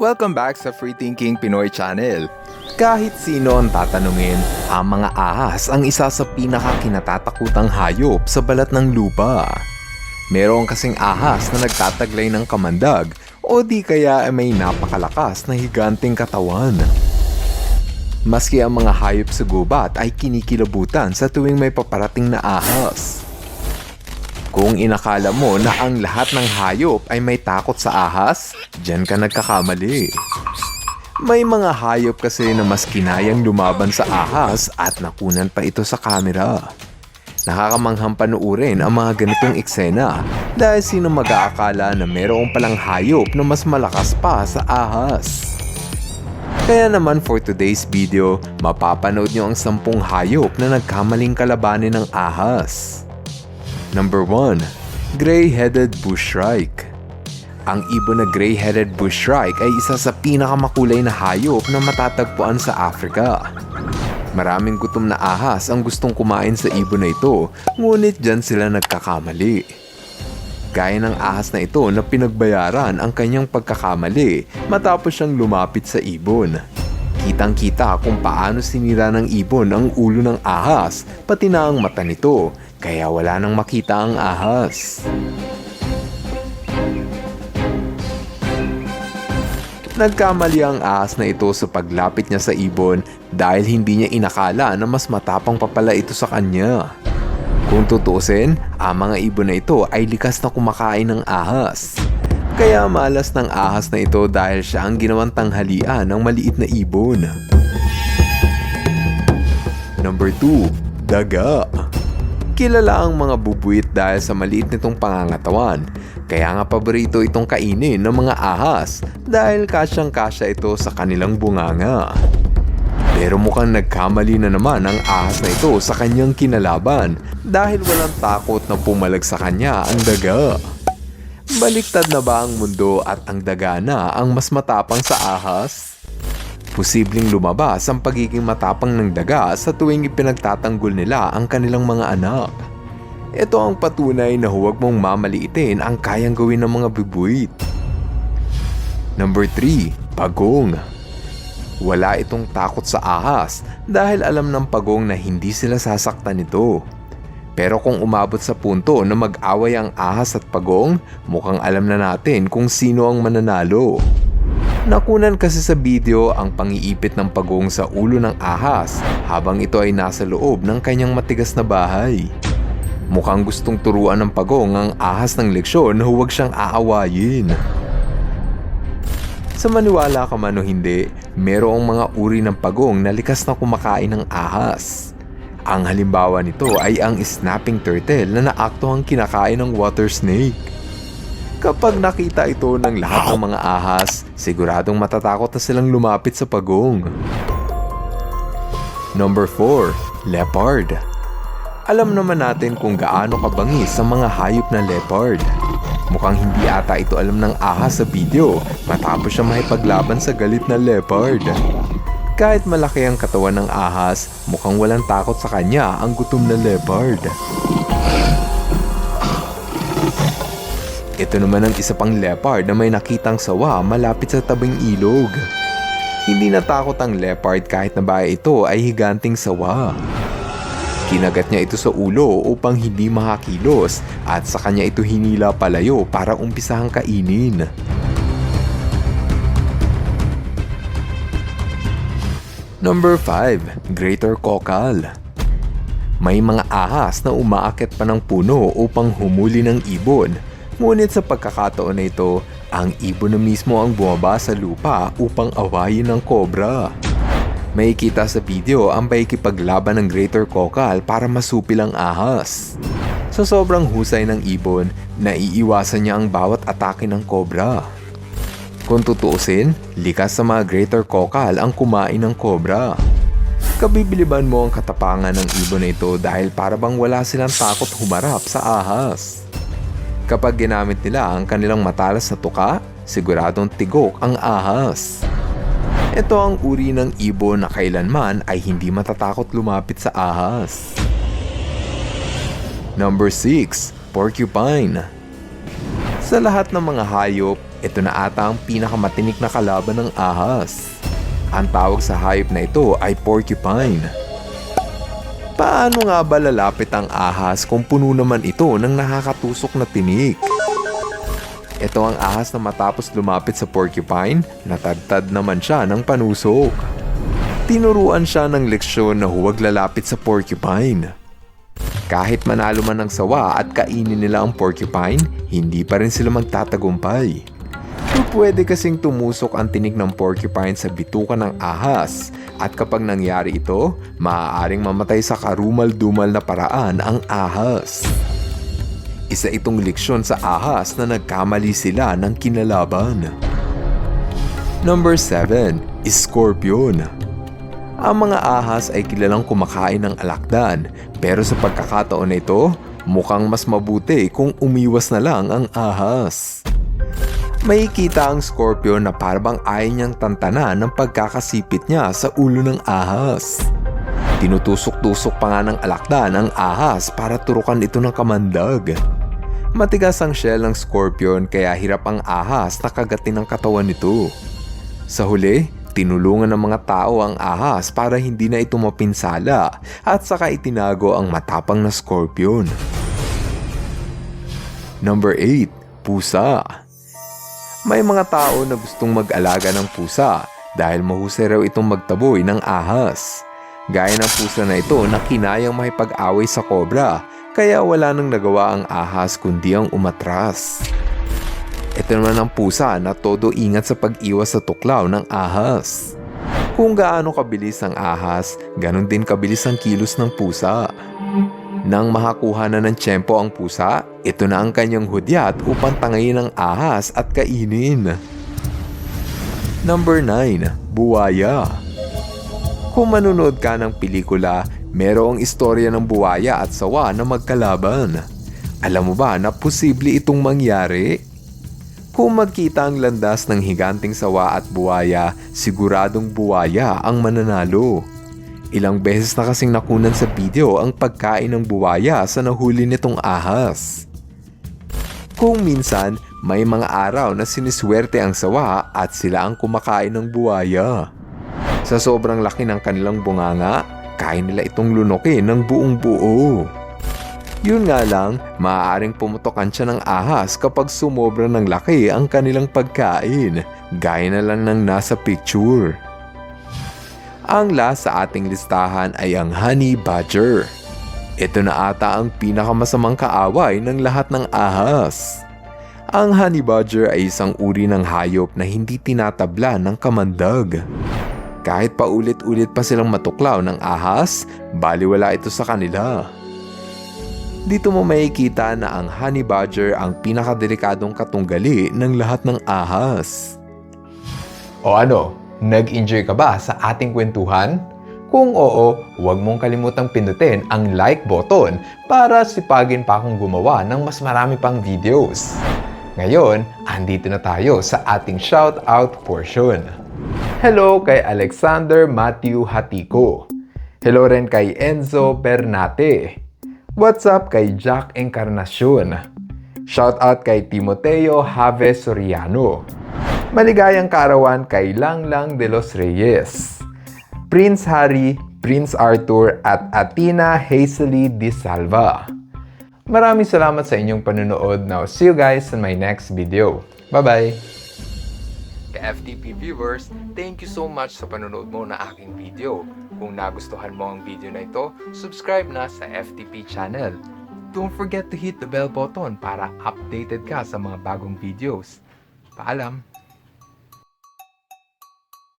Welcome back sa Free Thinking Pinoy Channel. Kahit sino ang tatanungin, ang mga ahas ang isa sa pinakakinatatakutang hayop sa balat ng lupa. Meron kasing ahas na nagtataglay ng kamandag o di kaya ay may napakalakas na higanting katawan. Maski ang mga hayop sa gubat ay kinikilabutan sa tuwing may paparating na ahas. Kung inakala mo na ang lahat ng hayop ay may takot sa ahas, dyan ka nagkakamali. May mga hayop kasi na mas kinayang lumaban sa ahas at nakunan pa ito sa kamera. Nakakamanghang panuurin ang mga ganitong eksena dahil sino mag-aakala na mayroong palang hayop na mas malakas pa sa ahas. Kaya naman for today's video, mapapanood nyo ang sampung hayop na nagkamaling kalabanin ng ahas. Number 1. Gray-headed bushshrike Ang ibon na gray-headed bushshrike ay isa sa pinakamakulay na hayop na matatagpuan sa Africa. Maraming gutom na ahas ang gustong kumain sa ibon na ito, ngunit dyan sila nagkakamali. Gaya ng ahas na ito na pinagbayaran ang kanyang pagkakamali matapos siyang lumapit sa ibon. Kitang-kita kung paano sinira ng ibon ang ulo ng ahas, pati na ang mata nito, kaya wala nang makita ang ahas. Nagkamali ang ahas na ito sa paglapit niya sa ibon dahil hindi niya inakala na mas matapang pa pala ito sa kanya. Kung tutusin, ang mga ibon na ito ay likas na kumakain ng ahas. Kaya malas ng ahas na ito dahil siya ang ginawang tanghalian ng maliit na ibon. Number 2. Daga Kilala ang mga bubuit dahil sa maliit nitong pangangatawan. Kaya nga paborito itong kainin ng mga ahas dahil kasyang kasya ito sa kanilang bunganga. Pero mukhang nagkamali na naman ang ahas na ito sa kanyang kinalaban dahil walang takot na pumalag sa kanya ang daga. Baliktad na ba ang mundo at ang daga na ang mas matapang sa ahas? Posibleng lumabas ang pagiging matapang ng daga sa tuwing ipinagtatanggol nila ang kanilang mga anak. Ito ang patunay na huwag mong mamaliitin ang kayang gawin ng mga bibuit. Number 3. Pagong Wala itong takot sa ahas dahil alam ng pagong na hindi sila sasaktan nito. Pero kung umabot sa punto na mag-away ang ahas at pagong, mukhang alam na natin kung sino ang mananalo. Nakunan kasi sa video ang pangiipit ng pagong sa ulo ng ahas habang ito ay nasa loob ng kanyang matigas na bahay. Mukhang gustong turuan ng pagong ang ahas ng leksyon na huwag siyang aawayin. Sa maniwala ka man o hindi, merong mga uri ng pagong na likas na kumakain ng ahas. Ang halimbawa nito ay ang snapping turtle na naaktuhang kinakain ng water snake. Kapag nakita ito ng lahat ng mga ahas, siguradong matatakot na silang lumapit sa pagong. Number 4. Leopard Alam naman natin kung gaano kabangis ang mga hayop na leopard. Mukhang hindi ata ito alam ng ahas sa video matapos siya makipaglaban sa galit na leopard. Kahit malaki ang katawan ng ahas, mukhang walang takot sa kanya ang gutom na leopard. Ito naman ang isa pang leopard na may nakitang sawa malapit sa tabing ilog. Hindi natakot ang leopard kahit na ba ito ay higanting sawa. Kinagat niya ito sa ulo upang hindi makakilos at sa kanya ito hinila palayo para umpisahang kainin. Number 5. Greater Kokal May mga ahas na umaakit pa ng puno upang humuli ng ibon. Ngunit sa pagkakataon na ito, ang ibon na mismo ang bumaba sa lupa upang awayin ng kobra. May kita sa video ang paikipaglaban ng Greater Kokal para masupil ang ahas. Sa sobrang husay ng ibon, naiiwasan niya ang bawat atake ng kobra. Kung tutuusin, likas sa mga greater kokal ang kumain ng kobra. Kabibiliban mo ang katapangan ng ibon na ito dahil para bang wala silang takot humarap sa ahas. Kapag ginamit nila ang kanilang matalas na tuka, siguradong tigok ang ahas. Ito ang uri ng ibon na kailanman ay hindi matatakot lumapit sa ahas. Number 6. Porcupine Sa lahat ng mga hayop, ito na ata ang pinakamatinik na kalaban ng ahas. Ang tawag sa hayop na ito ay porcupine. Paano nga ba lalapit ang ahas kung puno naman ito ng nakakatusok na tinik? Ito ang ahas na matapos lumapit sa porcupine, natadtad naman siya ng panusok. Tinuruan siya ng leksyon na huwag lalapit sa porcupine. Kahit manalo man ng sawa at kainin nila ang porcupine, hindi pa rin sila magtatagumpay. Pwede kasing tumusok ang tinik ng porcupine sa bituka ng ahas at kapag nangyari ito, maaaring mamatay sa karumal-dumal na paraan ang ahas. Isa itong leksyon sa ahas na nagkamali sila ng kinalaban. Number 7. Scorpion Ang mga ahas ay kilalang kumakain ng alakdan pero sa pagkakataon na ito, mukhang mas mabuti kung umiwas na lang ang ahas. May kita ang scorpion na parabang ayaw niyang tantanan ng pagkakasipit niya sa ulo ng ahas. Tinutusok-tusok pa nga ng alakdan ang ahas para turukan ito ng kamandag. Matigas ang shell ng scorpion kaya hirap ang ahas na kagatin ng katawan nito. Sa huli, tinulungan ng mga tao ang ahas para hindi na ito mapinsala at saka itinago ang matapang na scorpion. Number 8. Pusa May mga tao na gustong mag-alaga ng pusa dahil mahusay raw itong magtaboy ng ahas. Gaya ng pusa na ito na kinayang makipag-away sa kobra kaya wala nang nagawa ang ahas kundi ang umatras. Ito naman ang pusa na todo ingat sa pag-iwas sa tuklaw ng ahas. Kung gaano kabilis ang ahas, ganon din kabilis ang kilos ng pusa. Nang makakuha na ng tiyempo ang pusa, ito na ang kanyang hudyat upang tangayin ang ahas at kainin. Number 9. Buwaya Kung manunood ka ng pelikula, merong istorya ng buwaya at sawa na magkalaban. Alam mo ba na posible itong mangyari? Kung magkita ang landas ng higanting sawa at buwaya, siguradong buwaya ang mananalo. Ilang beses na kasing nakunan sa video ang pagkain ng buwaya sa nahuli nitong ahas. Kung minsan, may mga araw na siniswerte ang sawa at sila ang kumakain ng buwaya. Sa sobrang laki ng kanilang bunganga, kain nila itong lunokin ng buong buo. Yun nga lang, maaaring pumutokan siya ng ahas kapag sumobra ng laki ang kanilang pagkain, gaya na lang ng nasa picture. Ang last sa ating listahan ay ang honey badger. Ito na ata ang pinakamasamang kaaway ng lahat ng ahas. Ang honey badger ay isang uri ng hayop na hindi tinatabla ng kamandag. Kahit paulit-ulit pa silang matuklaw ng ahas, baliwala ito sa kanila. Dito mo makikita na ang honey badger ang pinakadelikadong katunggali ng lahat ng ahas. O ano, nag-enjoy ka ba sa ating kwentuhan? Kung oo, huwag mong kalimutang pindutin ang like button para sipagin pa akong gumawa ng mas marami pang videos. Ngayon, andito na tayo sa ating shoutout portion. Hello kay Alexander Matthew Hatiko. Hello rin kay Enzo Bernate. What's up kay Jack Encarnacion? Shoutout kay Timoteo Have Soriano. Maligayang karawan kay Langlang de los Reyes. Prince Harry, Prince Arthur at Atina Hazely Di Salva. Maraming salamat sa inyong panunood. Now, see you guys in my next video. Bye-bye! Ka-FTP viewers, thank you so much sa panonood mo na aking video. Kung nagustuhan mo ang video na ito, subscribe na sa FTP channel. Don't forget to hit the bell button para updated ka sa mga bagong videos. Paalam!